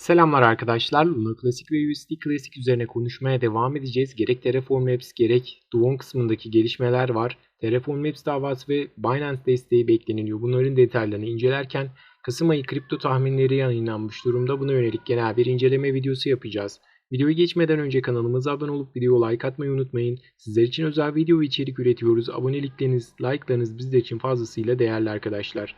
Selamlar arkadaşlar. Luna Classic ve USD Classic üzerine konuşmaya devam edeceğiz. Gerek Terraform Labs gerek Duvon kısmındaki gelişmeler var. Terraform Labs davası ve Binance desteği bekleniliyor. Bunların detaylarını incelerken Kasım ayı kripto tahminleri yayınlanmış durumda. Buna yönelik genel bir inceleme videosu yapacağız. Videoya geçmeden önce kanalımıza abone olup videoya like atmayı unutmayın. Sizler için özel video içerik üretiyoruz. Abonelikleriniz, like'larınız bizler için fazlasıyla değerli arkadaşlar.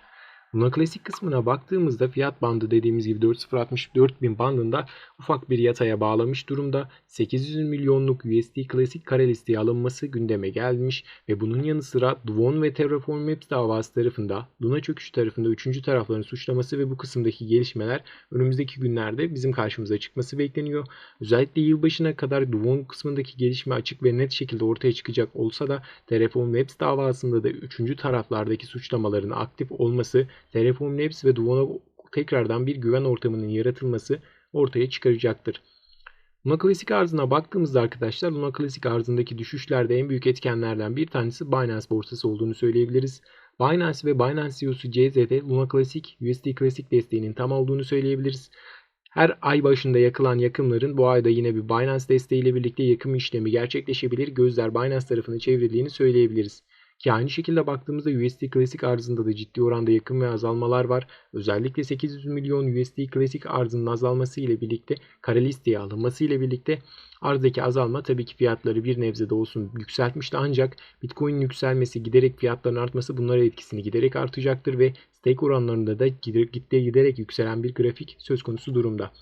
Luna Klasik kısmına baktığımızda fiyat bandı dediğimiz gibi 4064 bin bandında ufak bir yataya bağlamış durumda. 800 milyonluk USD klasik kare listeye alınması gündeme gelmiş ve bunun yanı sıra Duvon ve Terraform Maps davası tarafında Luna çöküşü tarafında üçüncü tarafların suçlaması ve bu kısımdaki gelişmeler önümüzdeki günlerde bizim karşımıza çıkması bekleniyor. Özellikle yılbaşına kadar Duvon kısmındaki gelişme açık ve net şekilde ortaya çıkacak olsa da Terraform Maps davasında da üçüncü taraflardaki suçlamaların aktif olması Terraform Labs ve Duvon'a tekrardan bir güven ortamının yaratılması ortaya çıkaracaktır. Luna Classic arzına baktığımızda arkadaşlar Luna Classic arzındaki düşüşlerde en büyük etkenlerden bir tanesi Binance borsası olduğunu söyleyebiliriz. Binance ve Binance CEO'su CZ'de Luna Classic, USD Classic desteğinin tam olduğunu söyleyebiliriz. Her ay başında yakılan yakımların bu ayda yine bir Binance desteğiyle birlikte yakım işlemi gerçekleşebilir. Gözler Binance tarafını çevrildiğini söyleyebiliriz. Ki aynı şekilde baktığımızda USD Classic arzında da ciddi oranda yakın ve azalmalar var. Özellikle 800 milyon USD Classic arzının azalması ile birlikte kare listeye alınması ile birlikte arzdaki azalma tabii ki fiyatları bir nebze de olsun yükseltmişti ancak Bitcoin'in yükselmesi giderek fiyatların artması bunlara etkisini giderek artacaktır ve stake oranlarında da giderek, giderek yükselen bir grafik söz konusu durumda.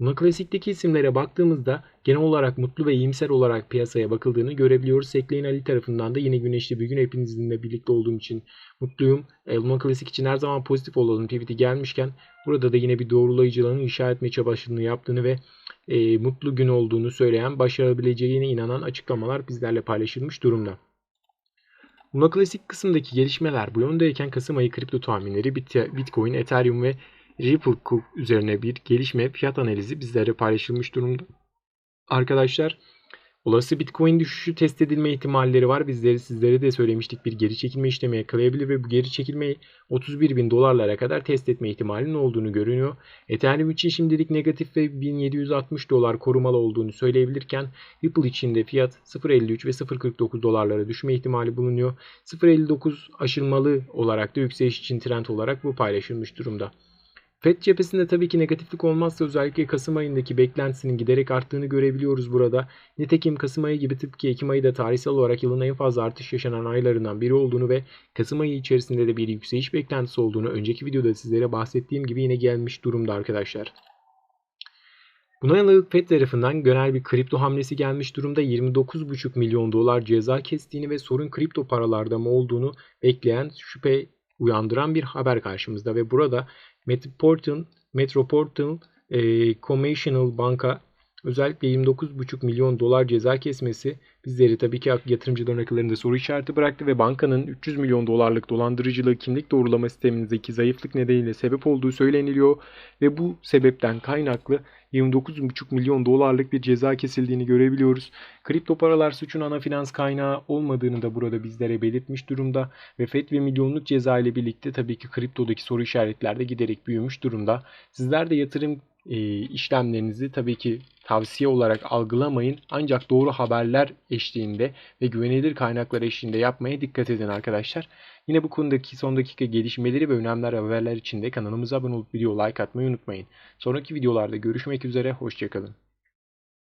Luna Classic'teki isimlere baktığımızda genel olarak mutlu ve iyimser olarak piyasaya bakıldığını görebiliyoruz. Sekleyin Ali tarafından da yine güneşli bir gün hepinizle birlikte olduğum için mutluyum. E, Luna Classic için her zaman pozitif olalım tweet'i gelmişken burada da yine bir doğrulayıcılığını inşa etme çabasını yaptığını ve e, mutlu gün olduğunu söyleyen, başarabileceğine inanan açıklamalar bizlerle paylaşılmış durumda. Luna Classic kısımdaki gelişmeler bu yöndeyken Kasım ayı kripto tahminleri Bitcoin, Ethereum ve Ripple üzerine bir gelişme fiyat analizi bizlere paylaşılmış durumda. Arkadaşlar olası Bitcoin düşüşü test edilme ihtimalleri var. Bizleri sizlere de söylemiştik bir geri çekilme işlemi yakalayabilir ve bu geri çekilmeyi 31 bin dolarlara kadar test etme ihtimalinin olduğunu görünüyor. Ethereum için şimdilik negatif ve 1760 dolar korumalı olduğunu söyleyebilirken Ripple için de fiyat 0.53 ve 0.49 dolarlara düşme ihtimali bulunuyor. 0.59 aşılmalı olarak da yükseliş için trend olarak bu paylaşılmış durumda. FED cephesinde tabii ki negatiflik olmazsa özellikle Kasım ayındaki beklentisinin giderek arttığını görebiliyoruz burada. Nitekim Kasım ayı gibi tıpkı Ekim ayı da tarihsel olarak yılın en fazla artış yaşanan aylarından biri olduğunu ve Kasım ayı içerisinde de bir yükseliş beklentisi olduğunu önceki videoda sizlere bahsettiğim gibi yine gelmiş durumda arkadaşlar. Buna yanık FED tarafından genel bir kripto hamlesi gelmiş durumda 29,5 milyon dolar ceza kestiğini ve sorun kripto paralarda mı olduğunu bekleyen şüphe uyandıran bir haber karşımızda ve burada Metropolitan, Metropolitan e, Commercial Banka özellikle 29,5 milyon dolar ceza kesmesi bizleri tabii ki yatırımcıların akıllarında soru işareti bıraktı ve bankanın 300 milyon dolarlık dolandırıcılığı kimlik doğrulama sistemindeki zayıflık nedeniyle sebep olduğu söyleniliyor ve bu sebepten kaynaklı 29,5 milyon dolarlık bir ceza kesildiğini görebiliyoruz. Kripto paralar suçun ana finans kaynağı olmadığını da burada bizlere belirtmiş durumda ve FED ve milyonluk ceza ile birlikte tabii ki kriptodaki soru işaretler de giderek büyümüş durumda. Sizler de yatırım e, işlemlerinizi tabii ki tavsiye olarak algılamayın. Ancak doğru haberler eşliğinde ve güvenilir kaynaklar eşliğinde yapmaya dikkat edin arkadaşlar. Yine bu konudaki son dakika gelişmeleri ve önemli haberler için de kanalımıza abone olup video like atmayı unutmayın. Sonraki videolarda görüşmek üzere, hoşçakalın.